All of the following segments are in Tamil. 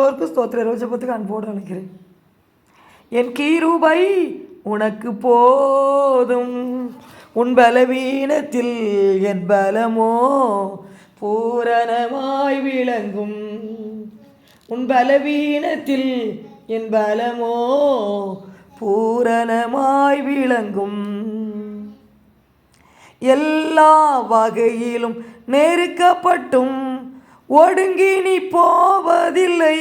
எல்லோருக்கும் ஸ்தோத்திர ரோஜபத்துக்கு அன்போடு நினைக்கிறேன். என் கீரூபை உனக்கு போதும். உன் பலவீனத்தில் என் பலமோ பூரணமாய் விளங்கும். உன் பலவீனத்தில் என் பலமோ பூரணமாய் விளங்கும். எல்லா வகையிலும் நெருக்கப்பட்டும். ஒடுங்கி நீ போவதில்லை.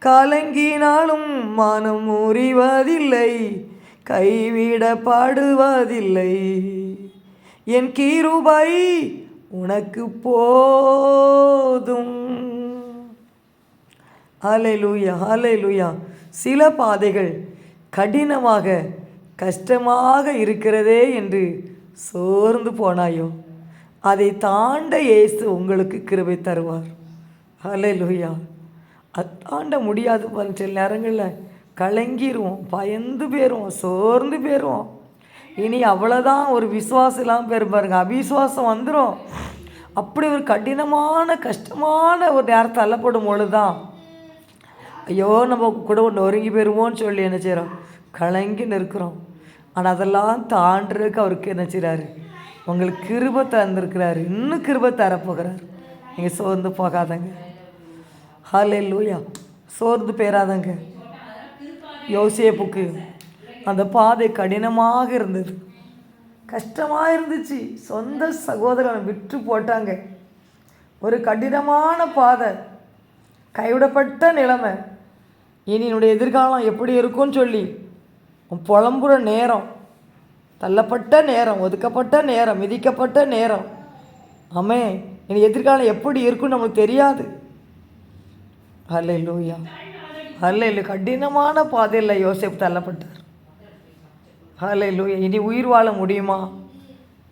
கலங்கினாலும் மனம் முறிவதில்லை. கைவிடப்படுவதில்லை என் கீருபை உனக்கு போதும். ஹalleluya ஹalleluya. சில பாதைகள் கடினமாக கஷ்டமாக இருக்கிறதே என்று சோர்ந்து போனாயோ? அதை தாண்ட இயேசு உங்களுக்கு கிருபை தருவார். ஹalleluya அது தாண்ட முடியாது பாருங்க சில நேரங்களில் கலங்கிடுவோம் பயந்து போயிடுவோம் சோர்ந்து போயிடுவோம் இனி அவ்வளோதான் ஒரு விசுவாசம் இல்லாமல் போயிரும் பாருங்க அவிசுவாசம் வந்துடும் அப்படி ஒரு கடினமான கஷ்டமான ஒரு நேரத்தை அல்லப்படும் பொழுது தான் ஐயோ நம்ம கூட ஒன்று ஒருங்கி போயிடுவோன்னு சொல்லி என்ன செய்கிறோம் கலங்கி நிற்கிறோம். ஆனால் அதெல்லாம் தாண்டுறதுக்கு அவருக்கு என்ன செய்கிறாரு உங்களுக்கு கிருபை தந்திருக்கிறார். இன்னும் கிருபை தரப்போகிறார். நீங்கள் சோர்ந்து போகாதங்க. ஹாலே லூயா சோர்ந்து போயிடாதங்க யோசேப்புக்கு அந்த பாதை கடினமாக இருந்தது. கஷ்டமாக இருந்துச்சு. சொந்த சகோதரனை விட்டு போட்டாங்க. ஒரு கடினமான பாதை. கைவிடப்பட்ட நிலைமை. இனி என்னுடைய எதிர்காலம் எப்படி இருக்கும்னு சொல்லி உன் புலம்புற நேரம். தள்ளப்பட்ட நேரம் ஒதுக்கப்பட்ட நேரம் மிதிக்கப்பட்ட நேரம். ஆமே இனி எதிர்காலம் எப்படி இருக்கும்னு நமக்கு தெரியாது. அல்ல லூயா அல்ல இல்லை கடினமான பாதையில் யோசிப்பு தள்ளப்பட்டார். அல்ல லூயா இனி உயிர் வாழ முடியுமா?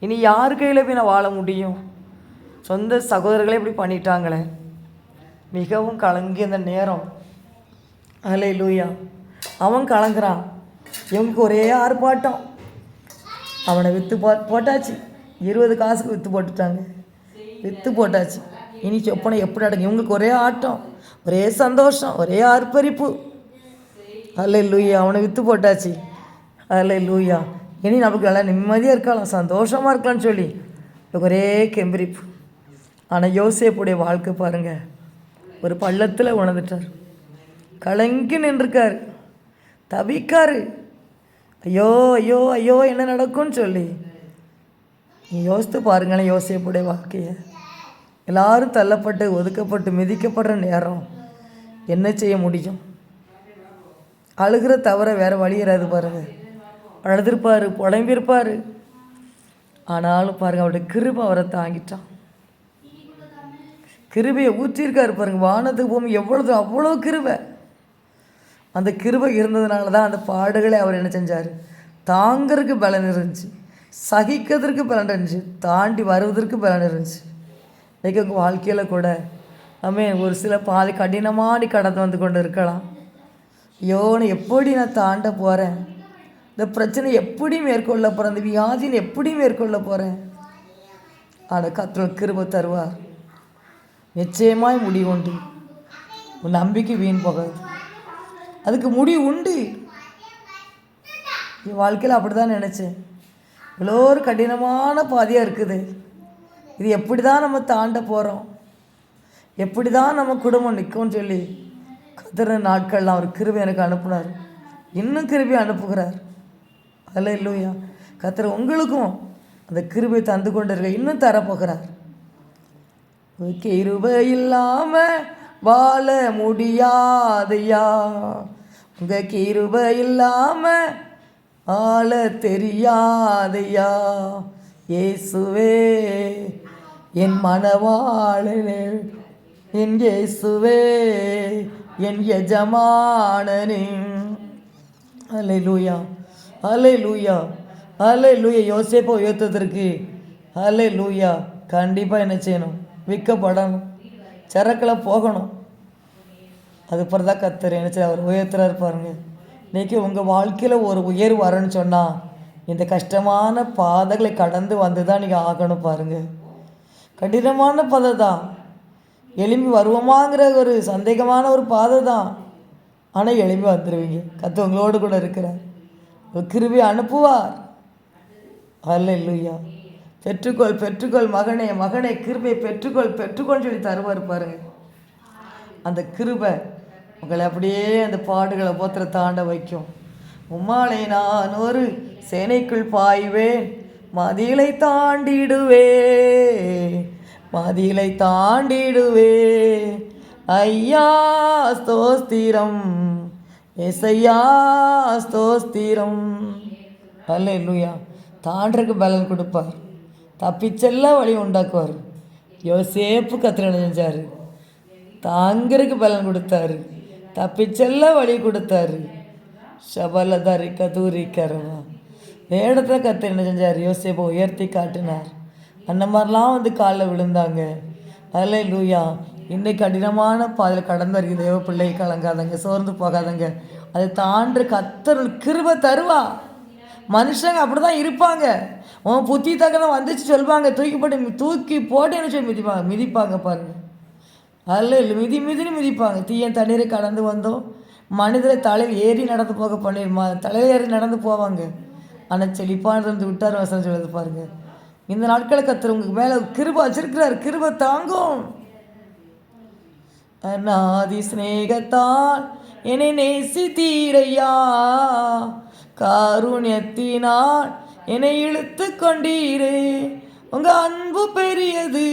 இனி யார் கையில் போய் நான் வாழ முடியும்? சொந்த சகோதரர்களே இப்படி பண்ணிட்டாங்களே. மிகவும் கலங்கி அந்த நேரம். அலை லூயா அவன் கலங்குறான். இவங்களுக்கு ஒரே ஆர்ப்பாட்டம். அவனை விற்று போ போட்டாச்சு. இருபது காசுக்கு விற்று போட்டுட்டாங்க. விற்று போட்டாச்சு. இனி சொப்பனை எப்படி அடங்கும் இவங்களுக்கு ஒரே ஆட்டம் ஒரே சந்தோஷம் ஒரே அர்ப்பரிப்பு. அல்ல லூயா அவனை விற்று போட்டாச்சு. அல்ல லூயா இனி நமக்கு நல்லா நிம்மதியாக இருக்கலாம் சந்தோஷமாக இருக்கலாம்னு சொல்லி. ஒரே கெம்பரிப்பு. ஆனால் யோசேப்புடைய வாழ்க்கை பாருங்கள் ஒரு பள்ளத்தில் உணர்ந்துட்டார். கலங்கி நின்றுருக்கார். தவிக்காரு. ஐயோ ஐயோ ஐயோ என்ன நடக்கும்னு சொல்லி. நீ யோசித்து பாருங்களேன் யோசிப்புடைய வாழ்க்கையை. எல்லாரும் தள்ளப்பட்டு ஒதுக்கப்பட்டு மிதிக்கப்படுற நேரம் என்ன செய்ய முடியும்? அழுகிற தவிர வேறு வழியிறாது பாருங்கள் பாருங்க. அழுதுருப்பார் புலம்பிருப்பார் ஆனாலும் பாருங்கள் அவருடைய கிருபை அவரை தாங்கிட்டான். கிருபையை ஊற்றிருக்காரு பாருங்க வானத்துக்கு போகும் எவ்வளோ அவ்வளோ கிருபை. அந்த கிருபை இருந்ததுனால தான் அந்த பாடுகளை அவர் என்ன செஞ்சார்? தாங்கிறதுக்கு பலன் இருந்துச்சு. சகிக்கிறதுக்கு பலன் இருந்துச்சு. தாண்டி வருவதற்கு பலன் இருந்துச்சு. இன்றைக்கி உங்கள் வாழ்க்கையில் கூட ஆமே ஒரு சில பாதை கடினமாடி கடந்து வந்து கொண்டு இருக்கலாம். ஐயோன்னு எப்படி நான் தாண்ட போகிறேன் இந்த பிரச்சனை எப்படி மேற்கொள்ள போகிறேன் இந்த வியாதின்னு எப்படி மேற்கொள்ள போகிறேன் அதை கத்தர் கிருபை தருவார். நிச்சயமாய் முடிவுண்டு. உன் நம்பிக்கை வீண் போகாது. அதுக்கு முடிவு உண்டு. என் வாழ்க்கையில் அப்படி தான் நினச்சேன். இவ்வளோ ஒரு கடினமான பாதையாக இருக்குது. இது எப்படி தான் நம்ம தாண்ட போகிறோம் எப்படி தான் நம்ம குடும்பம் நிற்கும்னு சொல்லி கத்திர நாட்கள்லாம் அவர் கிருபி எனக்கு அனுப்புனார். இன்னும் கிருபி அனுப்புகிறார். அதில் இல்லையா கத்திர உங்களுக்கும் அந்த கிருபை தந்து கொண்டு இருக்க இன்னும் தரப்போகிறார். கிருபை இல்லாமல் வாழ முடியாதையா? இந்த கிருப இல்லாம ஆள தெரியாதையா? இயேசுவே என் மனவாளனே என் இயேசுவே என் எஜமானனே. அலை லூயா அலை லூயா அலை லூயா யோசிப்போ உயர்த்ததற்கு அலை லூயா கண்டிப்பாக என்ன செய்யணும்? விற்கப்படணும் சரக்கில் போகணும். அதுக்கப்புறம் தான் கத்தர் நினச்சி அவர் உயர்த்துறாரு பாருங்கள் இன்றைக்கி உங்கள் வாழ்க்கையில் ஒரு உயர்வு வரணும்னு சொன்னால் இந்த கஷ்டமான பாதைகளை கடந்து வந்து தான் நீங்கள் ஆகணும் பாருங்கள் கடினமான பாதை தான் எழும்பி வருவோமாங்கிற ஒரு சந்தேகமான ஒரு பாதை தான் ஆனால் எழும்பி வந்துடுவீங்க கத்து உங்களோடு கூட இருக்கிறார். கிருபி அனுப்புவார். அல்ல இல்லையா பெற்றுக்கொள் பெற்றுக்கொள் மகனே மகனே கிருபை பெற்றுக்கொள் பெற்றுக்கொள் சொல்லி தருவார் பாருங்க. அந்த கிருபை உங்களை அப்படியே அந்த பாடுகளை போத்திர தாண்ட வைக்கும். உம்மாளை நான் ஒரு சேனைக்குள் பாய்வேன் மதிலை தாண்டிடுவே மதிலை தாண்டிடுவே ஐயா ஸ்தோஸ்திரம் எஸ்ஐயா ஸ்தோஸ்திரம் அல்ல இல்லையா தாண்டருக்கு பலன் கொடுப்பார். தப்பிச்செல்ல வழி உண்டாக்குவார். யோசேப்பு கத்திர செஞ்சார் தாங்கிறதுக்கு பலன் கொடுத்தாரு. தப்பிச்செல்ல வழி கொடுத்தாரு. சபலதாரி கதூரி கரவா. வேடத்தை கத்து என்ன செஞ்சார்? யோசேப்பை உயர்த்தி காட்டினார். அந்த மாதிரிலாம் வந்து காலில் விழுந்தாங்க. அதில் லூயா இன்னைக்கு கடினமான பாதையில் கடந்து வருகிற தேவ பிள்ளை கலங்காதங்க சோர்ந்து போகாதங்க. அதை தாண்டு கத்தருள் கிருப தருவா. மனுஷங்க அப்படி தான் இருப்பாங்க. உன் புத்தி தக்கன வந்துச்சு சொல்லுவாங்க. தூக்கி போட்டு தூக்கி போட்டு என்ன சொல்லி மிதிப்பாங்க மிதிப்பாங்க பாருங்கள் அல்ல இல்லை மிதி மிதின்னு மிதிப்பாங்க. தீயன் தண்ணீரை கடந்து வந்தோம். மனிதரை தலையில் ஏறி நடந்து போக பண்ணி ம தலையில் ஏறி நடந்து போவாங்க. ஆனால் செழிப்பானது வந்து விட்டார் வசனம் சொல்லுது பாருங்க. இந்த நாட்களை கத்துற உங்களுக்கு மேலே கிருப வச்சிருக்கிறார் கிருப தாங்கும். அநாதி சிநேகத்தான் என்னை நேசித்தீரையா? காருண்யத்தினால் என்னை இழுத்து கொண்டீரே. உங்கள் அன்பு பெரியது.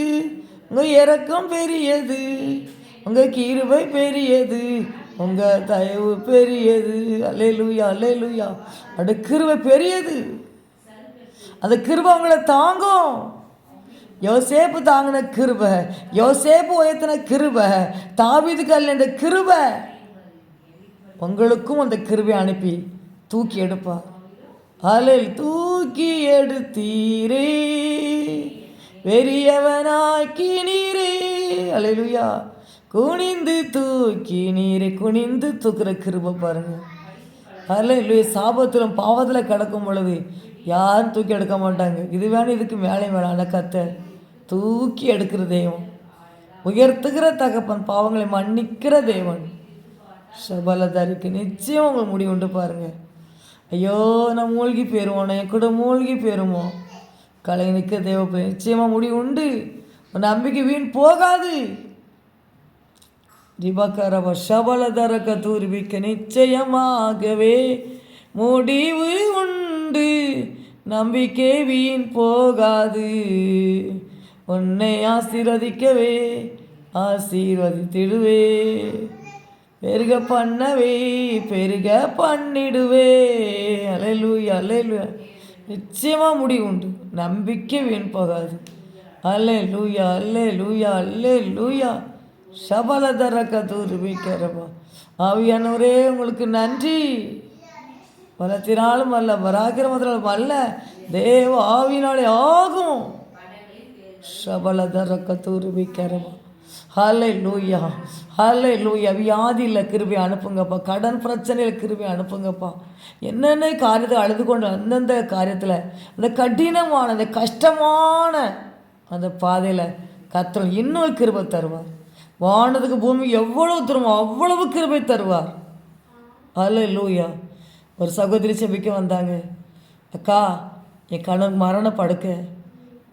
உங்கள் இறக்கம் பெரியது. உங்கள் கிருபை பெரியது. உங்கள் தயவு பெரியது. அலையலுயா அலையலுயா அட கிருவை பெரியது. அந்த கிருவை உங்களை தாங்கும். யோசேப்பு தாங்கின கிருப யோசேப்பு உயர்த்தின கிருபை தாவிது கல் இந்த கிருபை. உங்களுக்கும் அந்த கிருபை அனுப்பி தூக்கி எடுப்பா அலில் தூக்கி எடுத்தீரே. வெறியவனாக்கி நீரே. அலையிலுயா குனிந்து தூக்கி நீரை. குனிந்து தூக்குற கிருப பாருங்க. அலையிலுயா சாபத்திலும் பாவத்தில் கிடக்கும் பொழுது யாரும் தூக்கி எடுக்க மாட்டாங்க. இது வேணும் இதுக்கு மேலே வேணாம். கத்த தூக்கி எடுக்கிற தெய்வம். உயர்த்துகிற தகப்பன் பாவங்களை மன்னிக்கிற தேவன் சபலதாரிக்கு நிச்சயம் உங்களுக்கு முடிவு உண்டு பாருங்க. ஐயோ நான் மூழ்கி போயிடுவோம் என் கூட மூழ்கி போயிருவோம். கலை நிற்க தேவ நிச்சயமாக முடிவு உண்டு. உன் நம்பிக்கை வீண் போகாது. ரிபக்கரவ சபலதர கதூர்விக்க நிச்சயமாகவே முடிவு உண்டு. நம்பிக்கை வீண் போகாது. உன்னை ஆசீர்வதிக்கவே ஆசீர்வதித்திடுவே. பெருக பண்ணவே பெருக பண்ணிடுவே. அலையலூயா அலையலூயா. நிச்சயமாக முடிவு உண்டு. நம்பிக்கை வீண் போகாது அல்லே லூயா அல்லே லூயா அல்லே லூயா சபலதர கதூர்விக்கிறப்பா ஆவியானவரே உங்களுக்கு நன்றி. பலத்தினாலும் அல்ல பராக்கிரமத்தினாலும் அல்ல தேவ ஆவினாலே ஆகும். சபலதர கதூர்விக்கிறப்பா ஹலை லூயா ஹலை லூயா வியாதியில் கிருபி அனுப்புங்கப்பா. கடன் பிரச்சனையில் கிருபி அனுப்புங்கப்பா. என்னென்ன காரியத்தை அழுது கொண்டு அந்தந்த காரியத்தில் அந்த கடினமான அந்த கஷ்டமான அந்த பாதையில் கத்தல் இன்னொரு கிருபை தருவார். வானதுக்கு பூமி எவ்வளவு தருமோ அவ்வளவு கிருபை தருவார். அல்ல லூயா ஒரு சகோதரி செபிக்க வந்தாங்க. அக்கா என் கணவன் மரண படுக்க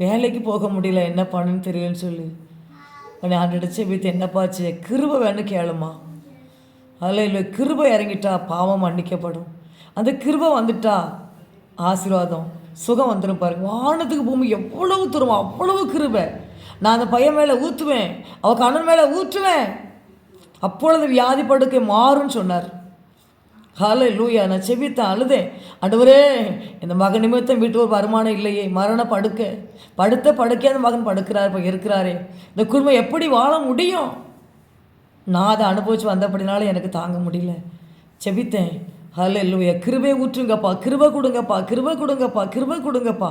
வேலைக்கு போக முடியல. என்ன பண்ணுன்னு தெரியலன்னு சொல்லி. உன்னை ஆண்டு செபித்து என்னப்பாச்சு கிருபை வேணும் கேளுமா. அதில் இல்லை கிருபை இறங்கிட்டா பாவம் மன்னிக்கப்படும். அந்த கிருபை வந்துட்டா ஆசீர்வாதம் சுகம் வந்துடும் பாருங்க. வானத்துக்கு பூமி எவ்வளவு தூரம் அவ்வளவு கிருபை. நான் அந்த பையன் மேலே ஊற்றுவேன் அவள் கண்ணன் மேலே ஊற்றுவேன். அப்பொழுது வியாதி படுக்கை மாறும்னு சொன்னார். ஹாலை லூயா நான் செபித்தேன் அழுதேன். அடுவரே இந்த மகன் நிமித்தம் வீட்டு ஒரு வருமானம் இல்லையே மரண படுக்க. படுத்த படுக்கே அந்த மகன் படுக்கிறார் இப்போ இருக்கிறாரே. இந்த குடும்பம் எப்படி வாழ முடியும்? நான் அதை அனுபவிச்சு வந்தபடினால எனக்கு தாங்க முடியல. செபித்தேன். ஹலே லூயா கிருபை ஊற்றுங்கப்பா கிருபை கொடுங்கப்பா கிருபை கொடுங்கப்பா கிருபை கொடுங்கப்பா.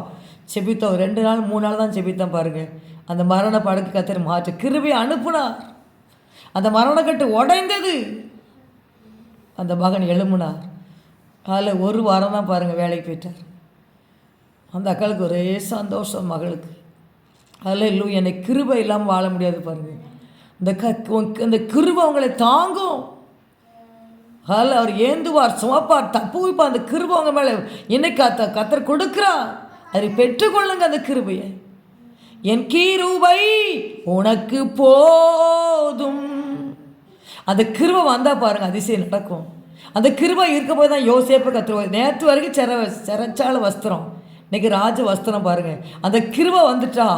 செபித்தோம். ரெண்டு நாள் மூணு நாள் தான் செபித்தேன் பாருங்க. அந்த மரண படுக்க கத்திர மாற்று கிருபை அனுப்புனார். அந்த மரணக்கட்டு உடைந்தது. அந்த மகன் எழும்புனார். அதில் ஒரு வாரம் தான் பாருங்கள் வேலைக்கு போயிட்டார். அந்த அக்காளுக்கு ஒரே சந்தோஷம் மகளுக்கு. அதில் இல்லை என்னை கிருபை இல்லாமல் வாழ முடியாது பாருங்கள் இந்த க இந்த கிருபை அவங்களை தாங்கும். அதில் அவர் ஏந்துவார் சுமப்பார் தப்பு வைப்பார் அந்த கிருபை அவங்க மேலே என்னை கத்த கத்தர் கொடுக்குறார் அதை பெற்றுக்கொள்ளுங்க அந்த கிருபையை. என் கிருபை உனக்கு போதும். அந்த கிருவை வந்தால் பாருங்க அதிசயம் நடக்கும். அந்த கிருவை இருக்க போது தான் யோசேப்பு கத்துருவார் நேற்று வரைக்கும் செர செரச்சால வஸ்திரம். இன்றைக்கி ராஜ வஸ்திரம் பாருங்கள் அந்த கிருவை வந்துட்டா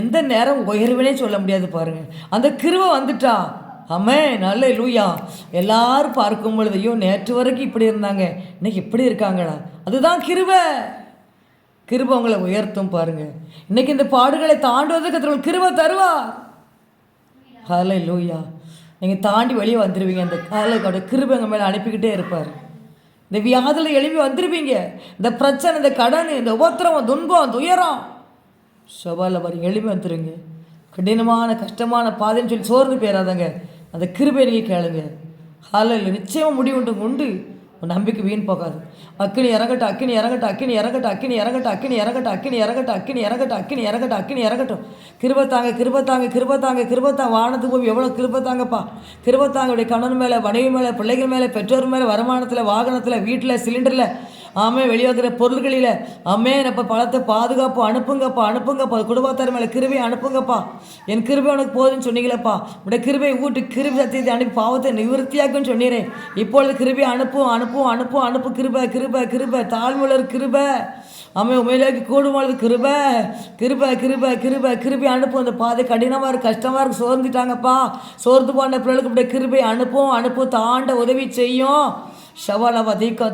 எந்த நேரம் உயர்வுனே சொல்ல முடியாது பாருங்கள் அந்த கிருவை வந்துட்டா அம்மே நல்ல லூயா எல்லாரும் பார்க்கும் பொழுது ஐயோ நேற்று வரைக்கும் இப்படி இருந்தாங்க. இன்னைக்கு இப்படி இருக்காங்களா? அதுதான் கிருவை கிருபை உங்களை உயர்த்தும் பாருங்க. இன்னைக்கு இந்த பாடுகளை தாண்டுவதற்கு கத்திரவள் கிருபை தருவா ஹலை லூயா நீங்கள் தாண்டி வெளியே வந்துடுவீங்க அந்த காலக்கோட கிருபை எங்கள் மேலே அனுப்பிக்கிட்டே இருப்பார். இந்த வியாதியில் எழுப்பி வந்துடுவீங்க இந்த பிரச்சனை இந்த கடன் இந்த உபத்திரவம் துன்பம் துயரம் செவ்வாயில் பாருங்க எழுப்பி வந்துடுங்க கடினமான கஷ்டமான பாதைன்னு சொல்லி சோர்ந்து போயிடாதங்க அந்த கிருபை நீங்கள் கேளுங்க. ஹாலில் நிச்சயமாக முடிவுண்டு உண்டு. உன் நம்பிக்கை வீண் போகாது. அக்கினி இறங்கட்டும் அக்கினி இறங்கட்டும் அக்கினி இறங்கட்டும் அக்கினி இறங்கட்டும் அக்கினி இறங்கட்டும் அக்கினி இறங்கட்டும் அக்கினி இறங்கட்டும் அக்கினி இறங்கட்டும் அக்கினி இறங்கட்டும் கிருபத்தாங்க கிருபத்தாங்க கிருபத்தாங்க கிருபத்தா வானத்து போய் எவ்வளோ கிருபத்தாங்கப்பா. கிருபத்தாங்குடைய கணவன் மேலே மனைவி மேலே பிள்ளைகள் மேலே பெற்றோர் மேலே வருமானத்தில் வாகனத்தில் வீட்டில் சிலிண்டரில் ஆமே வெளியாகிற பொருள்களில் அம்மே நம்ம பழத்தை பாதுகாப்பு அனுப்புங்கப்பா அனுப்புங்கப்பா குடும்பத்தார் மேலே கிருபை அனுப்புங்கப்பா. என் கிருபை உனக்கு போதுன்னு சொன்னீங்களப்பா. உடைய கிருபை ஊட்டு கிருபி சத்தியத்தை அனுப்பி பாவத்தை நிவர்த்தியாக்குன்னு சொன்னீரேன் இப்பொழுது கிருபை அனுப்பும் அனுப்பும் அனுப்பும் அனுப்பு கிருபை கிருபை கிருபை தாழ்மலர் கிருபை. அம்மே உமையிலேக்கு கூடுமானது கிருபை. கிருபை கிருபை கிருபை. கிருபை அனுப்பும் அந்த பாதை கடினமாக இருக்குது கஷ்டமாக இருக்குது சோர்ந்துட்டாங்கப்பா. சோர்ந்து போன பிள்ளைகளுக்கு இப்படி கிருபை அனுப்பும் அனுப்பும் தாண்ட உதவி செய்யும். ஷவலவ தீக்கா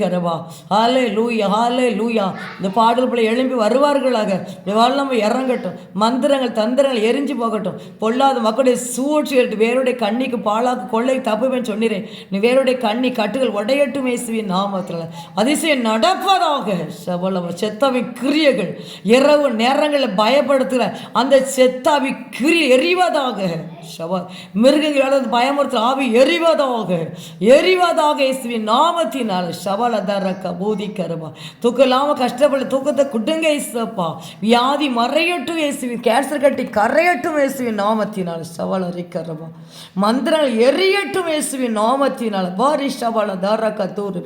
கரவா. ஹாலே லூயா ஹாலே லூயா இந்த பாடல் பிள்ளை எழும்பி வருவார்களாக. இந்த நம்ம இறங்கட்டும். மந்திரங்கள் தந்திரங்கள் எரிஞ்சு போகட்டும். பொல்லாத மக்களுடைய சூழ்ச்சி எடுத்து வேறுடைய கண்ணிக்கு பாலாக்கு கொள்ளை தப்புவேன் சொன்னிறேன் நீ வேறுடைய கண்ணி கட்டுகள் உடையட்டும் இயேசுவின் நாமத்தில் அதிசயம் நடப்பதாக. சபலவ செத்தாவி கிரியைகள் இரவு நேரங்களில் பயப்படுத்துகிற அந்த செத்தாவி கிரி எறிவதாக சவ மிருகங்களால் பயமுறுத்துற ஆவி எரிவதாக. எறிவதாக இயேசுவின் நாமத்தினால் சவல தரக்க பூதிக்கரவா தூக்கம் இல்லாமல் கஷ்டப்பட தூக்கத்தை குடுங்க இயேசுப்பா. வியாதி மறையட்டும் இயேசுவின் கேன்சர் கட்டி கரையட்டும் இயேசுவின் நாமத்தினால் சவல ரிக்கரவா மந்திரங்கள் எரியட்டும் இயேசுவின் நாமத்தினால் பாரி சவல தரக்க தூர்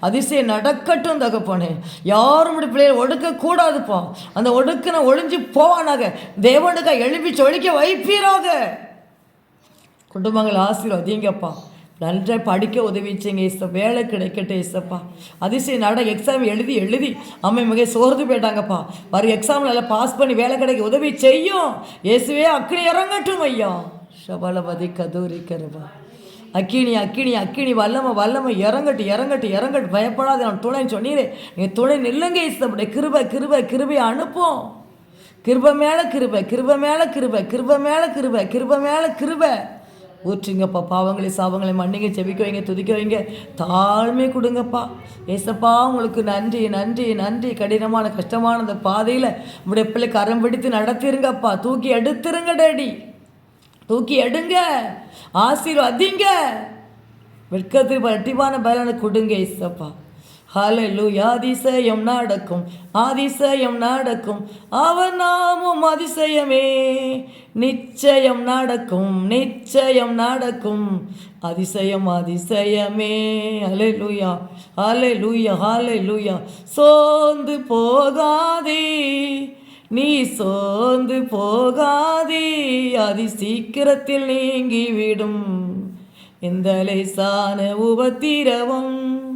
அதிசயம் நடக்கட்டும் தகப்பனே. யாரும் இப்படி பிள்ளைகளை ஒடுக்க கூடாதுப்பா அந்த ஒடுக்கின ஒளிஞ்சு போவானாக. தேவனுக்கா எழுப்பி சொலிக்க வைப்பீராக. குடும்பங்கள் ஆசீர்வாதீங்கப்பா நன்றாக படிக்க உதவிச்சிங்க இச வேலை கிடைக்கட்டும் இசப்பா அதிசயம் நட எக்ஸாம் எழுதி எழுதி. அம்மை மிக சோர்ந்து போயிட்டாங்கப்பா. வர எக்ஸாமில் எல்லாம் பாஸ் பண்ணி வேலை கிடைக்க உதவி செய்யும். இயேசுவே அக்னி இறங்கட்டும் ஐயா. ஷபலபதி கதூரி கருவா அக்கினி அக்கினி அக்கினி வல்லம வல்லம. இறங்கட்டு இறங்கட்டு இறங்கட்டு பயப்படாத நான் துணைன்னு சொன்னீரே. நீங்கள் துணை நில்லுங்க இசப்படைய கிருப கிருபை கிருபை அனுப்பும் கிருப மேலே கிருப கிருப மேலே கிருப கிருப மேலே கிருப கிருப மேலே கிருபை. ஊற்றுங்கப்பா பாவங்களை சாவங்களை மன்னிங்க செவிக்க வைங்க துதிக்க வைங்க. தாழ்மை கொடுங்கப்பா. ஏசப்பா உங்களுக்கு நன்றி நன்றி நன்றி. கடினமான கஷ்டமான அந்த பாதையில் உங்களுடைய பிள்ளை கரம் பிடித்து நடத்திருங்கப்பா. தூக்கி எடுத்துருங்க டேடி. தூக்கி எடுங்க. ஆசீர்வாதிங்க. வெட்கத்துக்கு பட்டிமான பலனை கொடுங்க ஏசப்பா. ஹalleluya அதிசயம் நடக்கும் அதிசயம் நடக்கும். அவர் நாமும் அதிசயமே. நிச்சயம் நடக்கும் நிச்சயம் நடக்கும். அதிசயம் அதிசயமே. ஹalleluya ஹalleluya ஹalleluya. சோர்ந்து போகாதே. நீ சோர்ந்து போகாதே. அதி சீக்கிரத்தில் நீங்கிவிடும். இந்த லேசான உபத்திரவம்.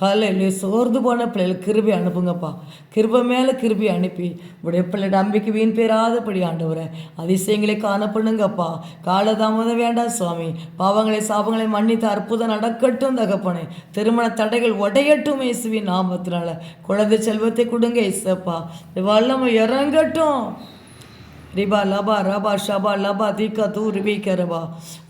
ஹalleluya சோர்ந்து போன பிள்ளைகளுக்கு கிருபி அனுப்புங்கப்பா. கிருப மேலே கிருபி அனுப்பி. உடைய பிள்ளை நம்பிக்கை வீண் பெறாதபடி ஆண்டவரை அதிசயங்களை காணப்படுங்கப்பா காலதாமதம் வேண்டாம் சுவாமி. பாவங்களை சாபங்களை மன்னித்து அற்புதம் நடக்கட்டும் தகப்பனே. திருமண தடைகள் உடையட்டும் இயேசுவின் நாமத்தினால. குழந்தை செல்வத்தை கொடுங்க இசப்பா வல்லமை இறங்கட்டும். ரிபா லபா ரபா ஷபா லபா திக்க தூர் விக்கரவா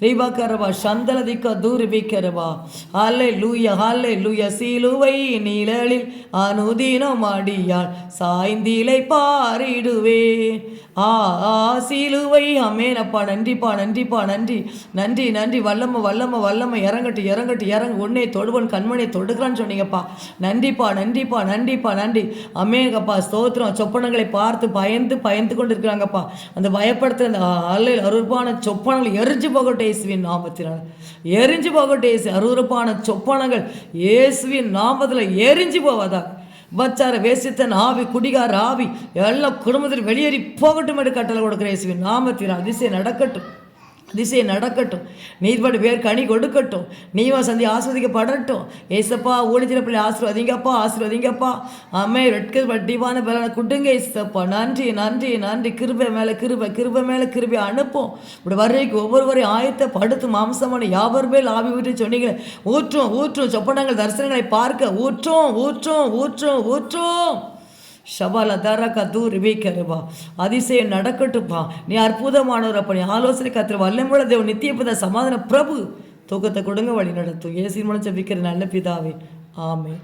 ரிபா. கரவா சந்தல திக்க தூர் விக்கரவா ஹாலே லூய ஹாலே லூய சீலுவை நிழலில் அனுதினம் அடியாள் சாய்ந்திலை பாரிடுவேன். ஆ ஆ சீலுவை அமேன் அப்பா நன்றிப்பா நன்றிப்பா நன்றி. நன்றி நன்றி. வல்லம்ம வல்லம்ம வல்லம்ம இறங்கட்டு இறங்கட்டு இறங்கு. உன்னே தொடுவன் கண்மனை தொடுக்கிறான்னு சொன்னீங்கப்பா. நன்றிப்பா நன்றிப்பா நன்றிப்பா நன்றி. அமேங்கப்பா ஸ்தோத்திரம். சொப்பனங்களை பார்த்து பயந்து பயந்து கொண்டு இருக்கிறாங்கப்பா அந்த பயப்படுத்துகிற அந்த அல்லையில் அருவருப்பான சொப்பனங்கள் எரிஞ்சு போகட்டும் இயேசுவின் நாமத்தினால். எரிஞ்சு போகட்டும் இயேசு. அருவருப்பான சொப்பனங்கள் இயேசுவின் நாமத்தில் எரிஞ்சு போவதா? உபச்சார வேசித்தன் ஆவி குடிகார ஆவி எல்லாம் குடும்பத்தில் வெளியேறி போகட்டும் என்று கட்டளை கொடுக்கிற இயேசுவின் நாமத்தில் அதிசயம் நடக்கட்டும். திசை நடக்கட்டும். நீர்படி பேர் கனி கொடுக்கட்டும். நீவா சந்தி ஆஸ்வதிக்கப்படட்டும். ஏசப்பா ஊழிச்சின பிள்ளை ஆசிர்வதிங்கப்பா ஆசிர்வதிங்கப்பா. அம்மே ரெட்க வட்டிவான பலனை குட்டுங்க ஏசப்பா. நன்றி நன்றி நன்றி. கிருபை மேலே கிருபை கிருபை மேலே கிருபை அனுப்பும். இப்படி வர்றதுக்கு ஒவ்வொருவரையும் படுத்து மாம்சமான யாவர் மேல் ஆவி விட்டு சொன்னீங்க ஊற்றும் ஊற்றும் சொப்பனங்கள் தரிசனங்களை பார்க்க. ஊற்றும் ஊற்றும் ஊற்றும் ஊற்றும். ஷபால தரக்க தூரி வீக்கருவா அதிசயம் நடக்கட்டுப்பா நீ அற்புதமானவரப்பா நீ ஆலோசனை கத்திர வல்லமுள்ள தேவன் நித்தியபத சமாதான பிரபு. தூக்கத்தை கொடுங்க வழி நடத்தும். ஏசி மூலம் ஜெபிக்கிற நல்ல பிதாவே. ஆமே